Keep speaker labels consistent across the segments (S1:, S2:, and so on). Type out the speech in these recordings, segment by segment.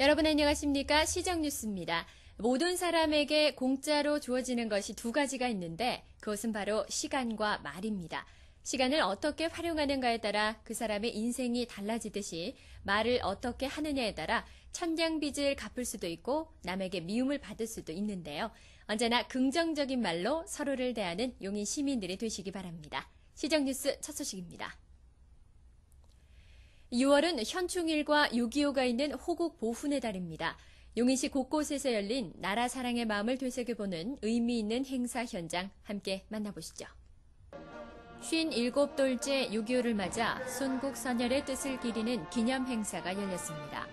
S1: 여러분 안녕하십니까? 시정뉴스입니다. 모든 사람에게 공짜로 주어지는 것이 두 가지가 있는데 그것은 바로 시간과 말입니다. 시간을 어떻게 활용하는가에 따라 그 사람의 인생이 달라지듯이 말을 어떻게 하느냐에 따라 천냥빚을 갚을 수도 있고 남에게 미움을 받을 수도 있는데요. 언제나 긍정적인 말로 서로를 대하는 용인 시민들이 되시기 바랍니다. 시정뉴스 첫 소식입니다. 6월은 현충일과 6.25가 있는 호국 보훈의 달입니다. 용인시 곳곳에서 열린 나라 사랑의 마음을 되새겨보는 의미 있는 행사 현장 함께 만나보시죠. 57돌째 6.25를 맞아 순국 선열의 뜻을 기리는 기념 행사가 열렸습니다.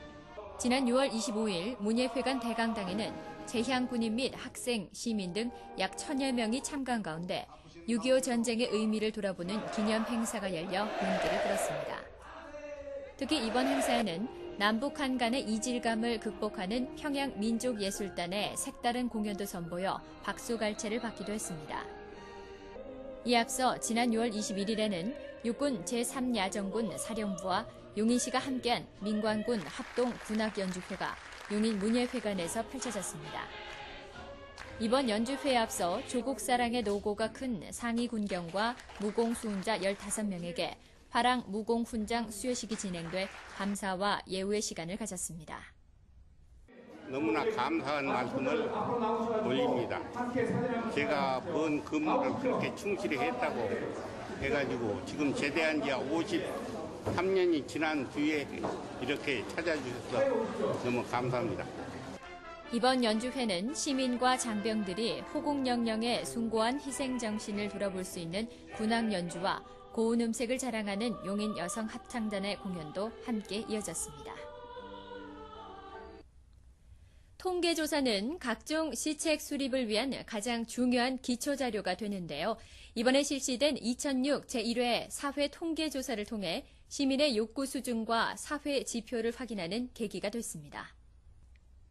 S1: 지난 6월 25일 문예회관 대강당에는 재향 군인 및 학생, 시민 등 약 천여 명이 참가한 가운데 6.25 전쟁의 의미를 돌아보는 기념 행사가 열려 윤기를 끌었습니다. 특히 이번 행사에는 남북한 간의 이질감을 극복하는 평양 민족예술단의 색다른 공연도 선보여 박수갈채를 받기도 했습니다. 이 앞서 지난 6월 21일에는 육군 제3야전군 사령부와 용인시가 함께한 민관군 합동 군악연주회가 용인 문예회관에서 펼쳐졌습니다. 이번 연주회에 앞서 조국 사랑의 노고가 큰 상위 군경과 무공수훈자 15명에게 화랑 무공 훈장 수여식이 진행돼 감사와 예우의 시간을 가졌습니다.
S2: 너무나 감사한 말씀을 올립니다. 제가 번 근무를 그렇게 충실히 했다고 해가지고 지금 제대한 지 53년이 지난 뒤에 이렇게 찾아주셔서 너무 감사합니다.
S1: 이번 연주회는 시민과 장병들이 호국 영령의 숭고한 희생 정신을 돌아볼 수 있는 군악 연주와 고운 음색을 자랑하는 용인 여성 합창단의 공연도 함께 이어졌습니다. 통계조사는 각종 시책 수립을 위한 가장 중요한 기초자료가 되는데요. 이번에 실시된 2006 제1회 사회 통계조사를 통해 시민의 욕구 수준과 사회 지표를 확인하는 계기가 됐습니다.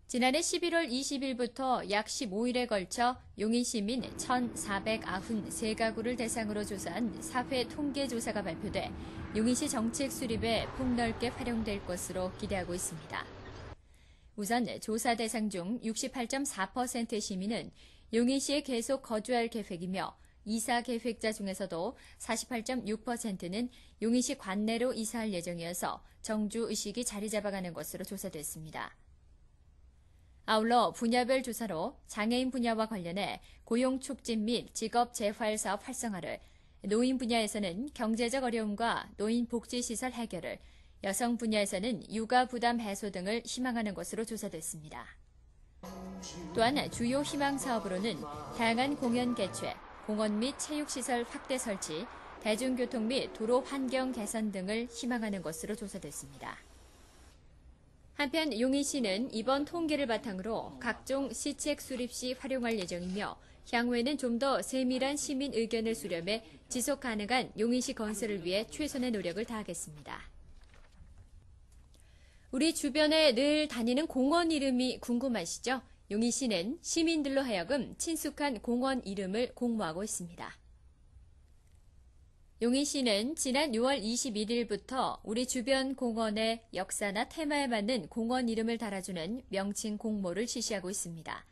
S1: 지난해 11월 20일부터 약 15일에 걸쳐 용인 시민 1,493가구를 대상으로 조사한 사회 통계조사가 발표돼 용인시 정책 수립에 폭넓게 활용될 것으로 기대하고 있습니다. 우선 조사 대상 중 68.4%의 시민은 용인시에 계속 거주할 계획이며 이사 계획자 중에서도 48.6%는 용인시 관내로 이사할 예정이어서 정주 의식이 자리 잡아가는 것으로 조사됐습니다. 아울러 분야별 조사로 장애인 분야와 관련해 고용 촉진 및 직업 재활 사업 활성화를, 노인 분야에서는 경제적 어려움과 노인 복지 시설 해결을, 여성 분야에서는 육아 부담 해소 등을 희망하는 것으로 조사됐습니다. 또한 주요 희망 사업으로는 다양한 공연 개최, 공원 및 체육시설 확대 설치, 대중교통 및 도로 환경 개선 등을 희망하는 것으로 조사됐습니다. 한편 용인시는 이번 통계를 바탕으로 각종 시책 수립 시 활용할 예정이며 향후에는 좀 더 세밀한 시민 의견을 수렴해 지속 가능한 용인시 건설을 위해 최선의 노력을 다하겠습니다. 우리 주변에 늘 다니는 공원 이름이 궁금하시죠? 용인시는 시민들로 하여금 친숙한 공원 이름을 공모하고 있습니다. 용인시는 지난 6월 21일부터 우리 주변 공원의 역사나 테마에 맞는 공원 이름을 달아주는 명칭 공모를 실시하고 있습니다.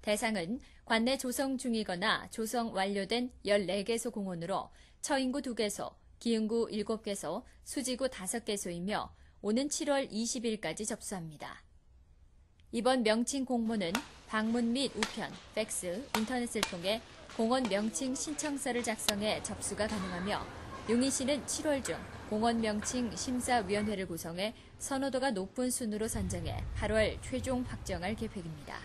S1: 대상은 관내 조성 중이거나 조성 완료된 14개소 공원으로 처인구 2개소, 기흥구 7개소, 수지구 5개소이며 오는 7월 20일까지 접수합니다. 이번 명칭 공모는 방문 및 우편, 팩스, 인터넷을 통해 공원 명칭 신청서를 작성해 접수가 가능하며 용인시는 7월 중 공원 명칭 심사위원회를 구성해 선호도가 높은 순으로 선정해 8월 최종 확정할 계획입니다.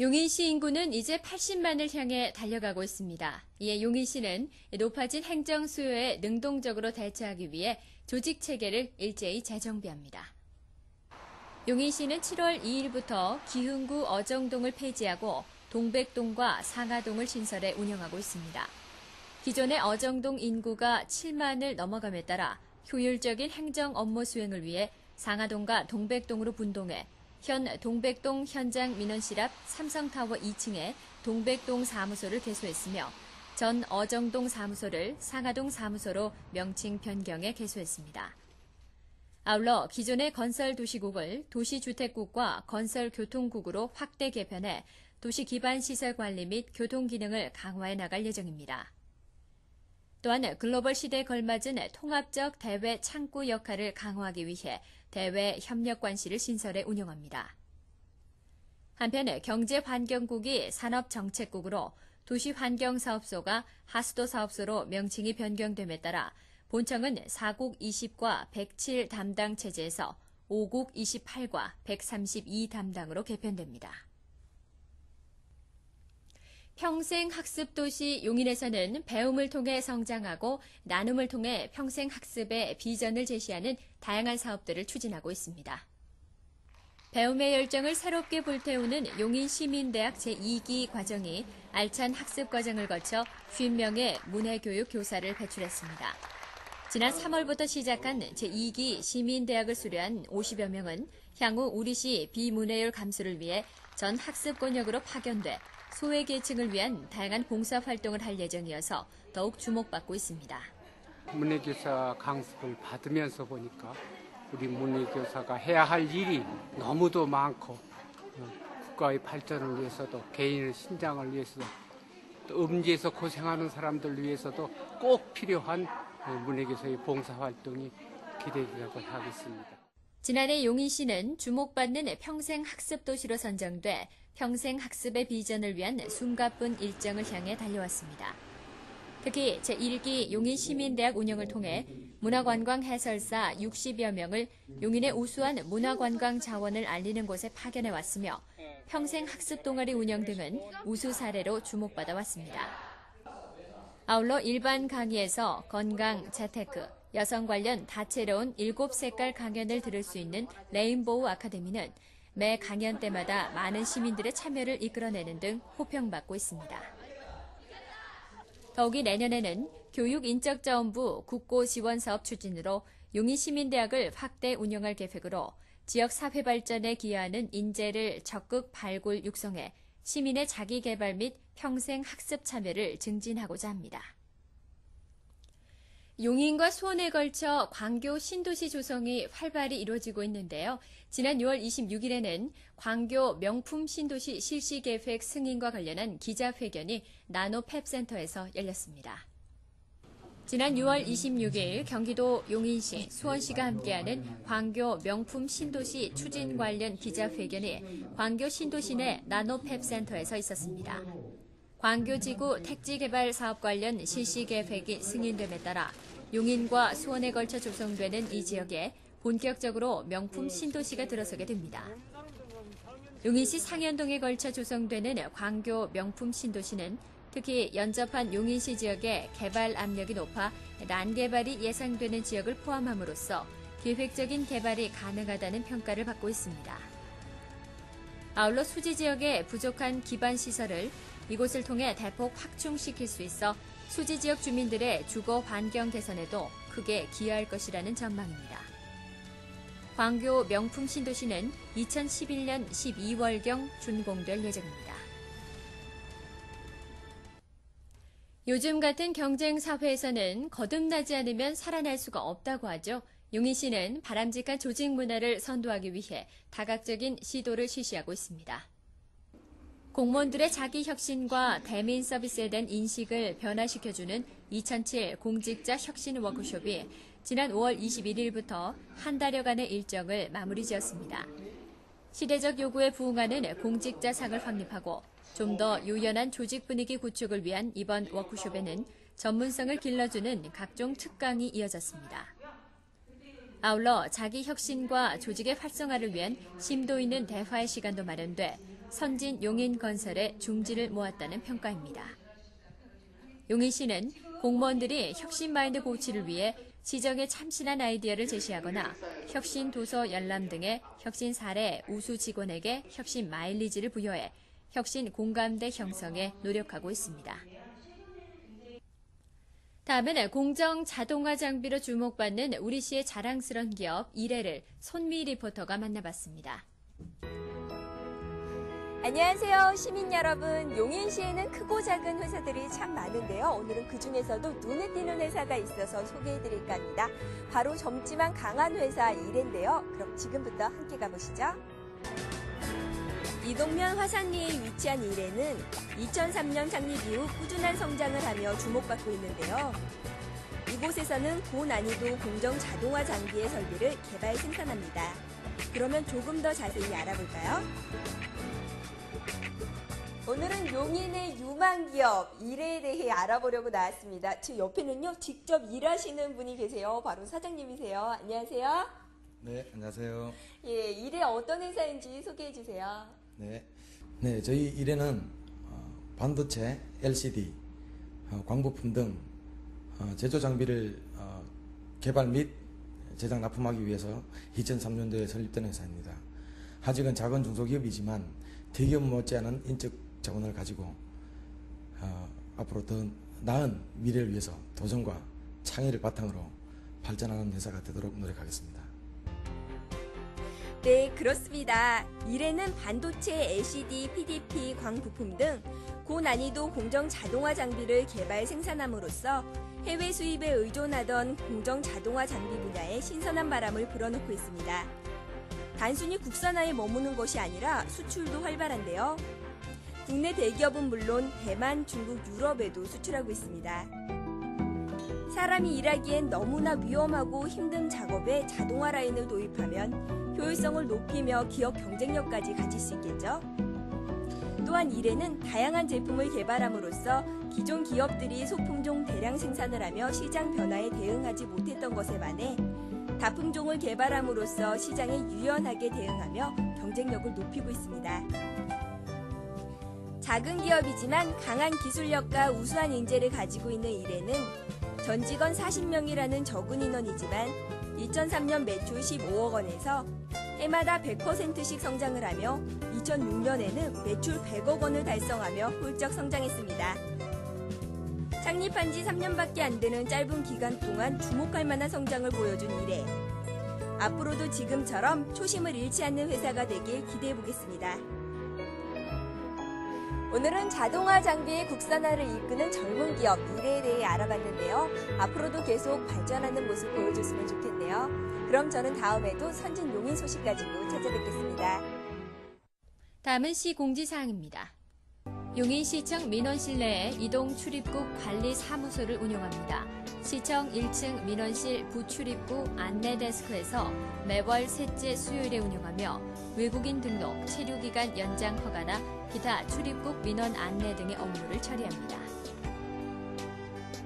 S1: 용인시 인구는 이제 80만을 향해 달려가고 있습니다. 이에 용인시는 높아진 행정 수요에 능동적으로 대처하기 위해 조직 체계를 일제히 재정비합니다. 용인시는 7월 2일부터 기흥구 어정동을 폐지하고 동백동과 상하동을 신설해 운영하고 있습니다. 기존의 어정동 인구가 7만을 넘어감에 따라 효율적인 행정 업무 수행을 위해 상하동과 동백동으로 분동해 현 동백동 현장 민원실 앞 삼성타워 2층에 동백동 사무소를 개소했으며 전 어정동 사무소를 상하동 사무소로 명칭 변경해 개소했습니다. 아울러 기존의 건설 도시국을 도시주택국과 건설교통국으로 확대 개편해 도시 기반 시설 관리 및 교통 기능을 강화해 나갈 예정입니다. 또한 글로벌 시대에 걸맞은 통합적 대외 창구 역할을 강화하기 위해 대외 협력 관시를 신설해 운영합니다. 한편 경제환경국이 산업정책국으로 도시환경사업소가 하수도 사업소로 명칭이 변경됨에 따라 본청은 4국 20과 107 담당 체제에서 5국 28과 132 담당으로 개편됩니다. 평생 학습 도시 용인에서는 배움을 통해 성장하고 나눔을 통해 평생 학습의 비전을 제시하는 다양한 사업들을 추진하고 있습니다. 배움의 열정을 새롭게 불태우는 용인시민대학 제2기 과정이 알찬 학습 과정을 거쳐 50명의 문해교육 교사를 배출했습니다. 지난 3월부터 시작한 제2기 시민대학을 수료한 50여 명은 향후 우리시 비문해율 감수를 위해 전 학습권역으로 파견돼 소외계층을 위한 다양한 봉사활동을 할 예정이어서 더욱 주목받고 있습니다.
S3: 문해교사 강습을 받으면서 보니까 우리 문해교사가 해야 할 일이 너무도 많고 어, 국가의 발전을 위해서도 개인의 신장을 위해서도 또 음지에서 고생하는 사람들 위해서도 꼭 필요한 어, 문해교사의 봉사활동이 기대되고 하겠습니다.
S1: 지난해 용인시는 주목받는 평생 학습 도시로 선정돼 평생 학습의 비전을 위한 숨가쁜 일정을 향해 달려왔습니다. 특히 제1기 용인 시민대학 운영을 통해 문화관광 해설사 60여 명을 용인의 우수한 문화관광 자원을 알리는 곳에 파견해 왔으며 평생 학습 동아리 운영 등은 우수 사례로 주목받아 왔습니다. 아울러 일반 강의에서 건강, 재테크, 여성 관련 다채로운 일곱 색깔 강연을 들을 수 있는 레인보우 아카데미는 매 강연 때마다 많은 시민들의 참여를 이끌어내는 등 호평받고 있습니다. 더욱이 내년에는 교육인적자원부 국고지원사업 추진으로 용인시민대학을 확대 운영할 계획으로 지역 사회 발전에 기여하는 인재를 적극 발굴 육성해 시민의 자기 개발 및 평생 학습 참여를 증진하고자 합니다. 용인과 수원에 걸쳐 광교 신도시 조성이 활발히 이루어지고 있는데요. 지난 6월 26일에는 광교 명품 신도시 실시 계획 승인과 관련한 기자회견이 나노펩센터에서 열렸습니다. 지난 6월 26일 경기도 용인시, 수원시가 함께하는 광교 명품 신도시 추진 관련 기자회견이 광교 신도시 내 나노펩센터에서 있었습니다. 광교지구 택지개발 사업 관련 실시 계획이 승인됨에 따라 용인과 수원에 걸쳐 조성되는 이 지역에 본격적으로 명품 신도시가 들어서게 됩니다. 용인시 상현동에 걸쳐 조성되는 광교 명품 신도시는 특히 연접한 용인시 지역의 개발 압력이 높아 난개발이 예상되는 지역을 포함함으로써 계획적인 개발이 가능하다는 평가를 받고 있습니다. 아울러 수지 지역의 부족한 기반 시설을 이곳을 통해 대폭 확충시킬 수 있어 수지 지역 주민들의 주거 환경 개선에도 크게 기여할 것이라는 전망입니다. 광교 명품 신도시는 2011년 12월경 준공될 예정입니다. 요즘 같은 경쟁 사회에서는 거듭나지 않으면 살아날 수가 없다고 하죠. 용인 씨는 바람직한 조직 문화를 선도하기 위해 다각적인 시도를 실시하고 있습니다. 공무원들의 자기 혁신과 대민 서비스에 대한 인식을 변화시켜주는 2007 공직자 혁신 워크숍이 지난 5월 21일부터 한 달여간의 일정을 마무리 지었습니다. 시대적 요구에 부응하는 공직자상을 확립하고 좀 더 유연한 조직 분위기 구축을 위한 이번 워크숍에는 전문성을 길러주는 각종 특강이 이어졌습니다. 아울러 자기 혁신과 조직의 활성화를 위한 심도 있는 대화의 시간도 마련돼 선진 용인 건설에 중지를 모았다는 평가입니다. 용인 시는 공무원들이 혁신 마인드 고치를 위해 시정에 참신한 아이디어를 제시하거나 혁신 도서 열람 등의 혁신 사례 우수 직원에게 혁신 마일리지를 부여해 혁신 공감대 형성에 노력하고 있습니다. 다음은 공정 자동화 장비로 주목받는 우리시의 자랑스러운 기업 이래를 손미 리포터가 만나봤습니다.
S4: 안녕하세요, 시민 여러분. 용인시에는 크고 작은 회사들이 참 많은데요. 오늘은 그 중에서도 눈에 띄는 회사가 있어서 소개해드릴까 합니다. 바로 젊지만 강한 회사 이래인데요. 그럼 지금부터 함께 가보시죠. 이동면 화산리에 위치한 이래는 2003년 창립 이후 꾸준한 성장을 하며 주목받고 있는데요. 이곳에서는 고난이도 공정 자동화 장비의 설비를 개발 생산합니다. 그러면 조금 더 자세히 알아볼까요? 오늘은 용인의 유망 기업 일에 대해 알아보려고 나왔습니다. 제 옆에는요 직접 일하시는 분이 계세요. 바로 사장님이세요. 안녕하세요.
S5: 네, 안녕하세요.
S4: 예, 일에 어떤 회사인지 소개해 주세요.
S5: 네, 네, 저희 일에는 어, 반도체, LCD, 어, 광부품 등 어, 제조 장비를 어, 개발 및 제작 납품하기 위해서 2003년도에 설립된 회사입니다. 아직은 작은 중소기업이지만 대기업 못지않은 인적 자원을 가지고 어, 앞으로 더 나은 미래를 위해서 도전과 창의를 바탕으로 발전하는 회사가 되도록 노력하겠습니다.
S4: 네, 그렇습니다. 일에는 반도체, LCD, PDP, 광부품 등 고난이도 공정 자동화 장비를 개발 생산함으로써 해외 수입에 의존하던 공정 자동화 장비 분야에 신선한 바람을 불어넣고 있습니다. 단순히 국산화에 머무는 것이 아니라 수출도 활발한데요. 국내 대기업은 물론 대만, 중국, 유럽에도 수출하고 있습니다. 사람이 일하기엔 너무나 위험하고 힘든 작업에 자동화 라인을 도입하면 효율성을 높이며 기업 경쟁력까지 가질 수 있겠죠. 또한 일에는 다양한 제품을 개발함으로써 기존 기업들이 소품종 대량 생산을 하며 시장 변화에 대응하지 못했던 것에 반해 다품종을 개발함으로써 시장에 유연하게 대응하며 경쟁력을 높이고 있습니다. 작은 기업이지만 강한 기술력과 우수한 인재를 가지고 있는 일에는 전 직원 40명이라는 적은 인원이지만 2003년 매출 15억 원에서 해마다 100%씩 성장을 하며 2006년에는 매출 100억 원을 달성하며 훌쩍 성장했습니다. 창립한 지 3년밖에 안 되는 짧은 기간 동안 주목할 만한 성장을 보여준 이래 앞으로도 지금처럼 초심을 잃지 않는 회사가 되길 기대해 보겠습니다. 오늘은 자동화 장비의 국산화를 이끄는 젊은 기업 미래에 대해 알아봤는데요. 앞으로도 계속 발전하는 모습 보여줬으면 좋겠네요. 그럼 저는 다음에도 선진 용인 소식 가지고 찾아뵙겠습니다.
S1: 다음은 시 공지사항입니다. 용인시청 민원실 내에 이동 출입국 관리 사무소를 운영합니다. 시청 1층 민원실 부출입구 안내 데스크에서 매월 셋째 수요일에 운영하며 외국인 등록, 체류기간 연장 허가나 기타 출입국 민원 안내 등의 업무를 처리합니다.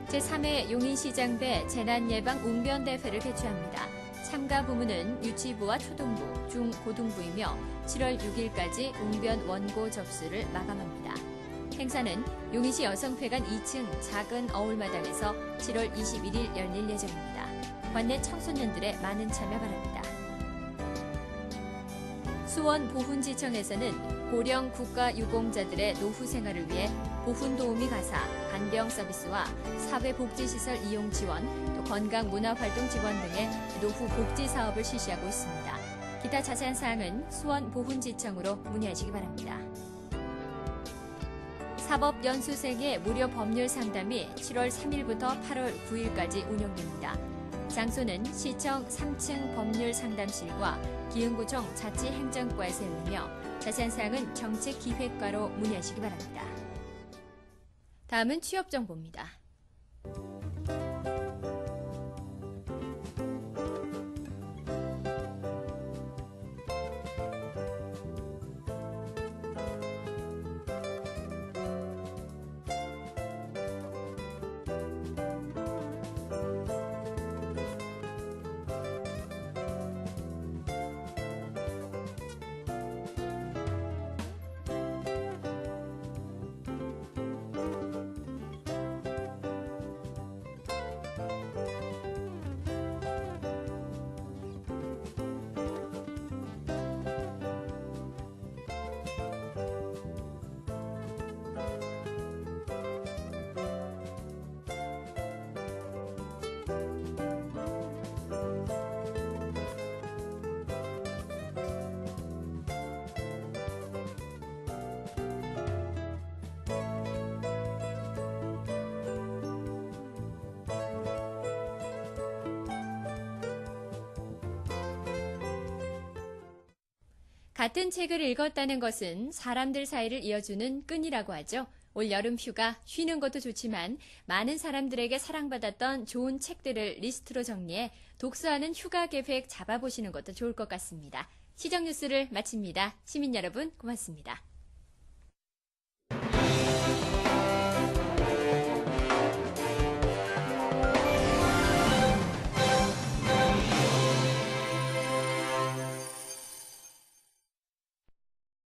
S1: 제3회 용인시장배 재난예방 웅변대회를 개최합니다. 참가 부문은 유치부와 초등부, 중, 고등부이며 7월 6일까지 웅변 원고 접수를 마감합니다. 행사는 용인시 여성회관 2층 작은 어울마당에서 7월 21일 열릴 예정입니다. 관내 청소년들의 많은 참여 바랍니다. 수원 보훈지청에서는 고령 국가 유공자들의 노후 생활을 위해 보훈도우미 가사, 간병 서비스와 사회복지시설 이용 지원, 또 건강문화활동 지원 등의 노후 복지 사업을 실시하고 있습니다. 기타 자세한 사항은 수원 보훈지청으로 문의하시기 바랍니다. 사법연수생의 무료 법률 상담이 7월 3일부터 8월 9일까지 운영됩니다. 장소는 시청 3층 법률 상담실과 기흥구청 자치행정과에서 열리며 자세한 사항은 정책기획과로 문의하시기 바랍니다. 다음은 취업 정보입니다. 같은 책을 읽었다는 것은 사람들 사이를 이어주는 끈이라고 하죠. 올 여름 휴가 쉬는 것도 좋지만 많은 사람들에게 사랑받았던 좋은 책들을 리스트로 정리해 독서하는 휴가 계획 잡아보시는 것도 좋을 것 같습니다. 시정 뉴스를 마칩니다. 시민 여러분 고맙습니다.